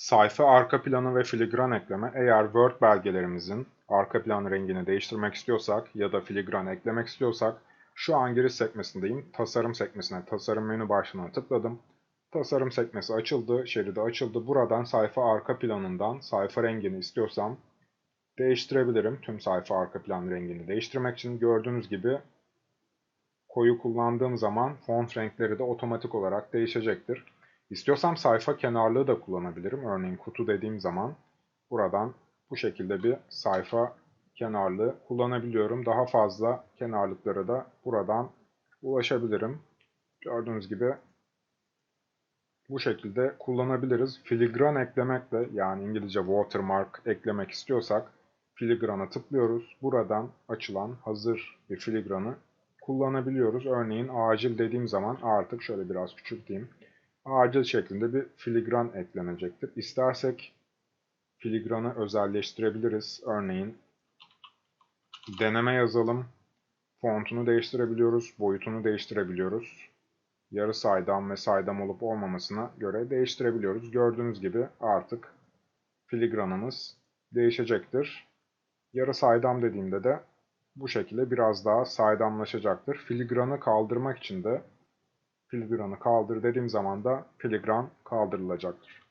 Sayfa arka planı ve filigran ekleme eğer Word belgelerimizin arka plan rengini değiştirmek istiyorsak ya da filigran eklemek istiyorsak şu an giriş sekmesindeyim. Tasarım sekmesine tasarım menü başlığına tıkladım. Tasarım sekmesi açıldı, şeridi açıldı. Buradan sayfa arka planından sayfa rengini istiyorsam değiştirebilirim. Tüm sayfa arka plan rengini değiştirmek için gördüğünüz gibi koyu kullandığım zaman font renkleri de otomatik olarak değişecektir. İstiyorsam sayfa kenarlığı da kullanabilirim. Örneğin kutu dediğim zaman buradan bu şekilde bir sayfa kenarlığı kullanabiliyorum. Daha fazla kenarlıklara da buradan ulaşabilirim. Gördüğünüz gibi bu şekilde kullanabiliriz. Filigran eklemekle yani İngilizce watermark eklemek istiyorsak filigrana tıklıyoruz. Buradan açılan hazır bir filigranı kullanabiliyoruz. Örneğin acil dediğim zaman artık şöyle biraz küçülteyim. Acil şeklinde bir filigran eklenecektir. İstersek filigranı özelleştirebiliriz. Örneğin deneme yazalım. Fontunu değiştirebiliyoruz. Boyutunu değiştirebiliyoruz. Yarı saydam ve saydam olup olmamasına göre değiştirebiliyoruz. Gördüğünüz gibi artık filigranımız değişecektir. Yarı saydam dediğimde de bu şekilde biraz daha saydamlaşacaktır. Filigranı kaldırmak için de filigranı kaldır dediğim zaman da filigran kaldırılacaktır.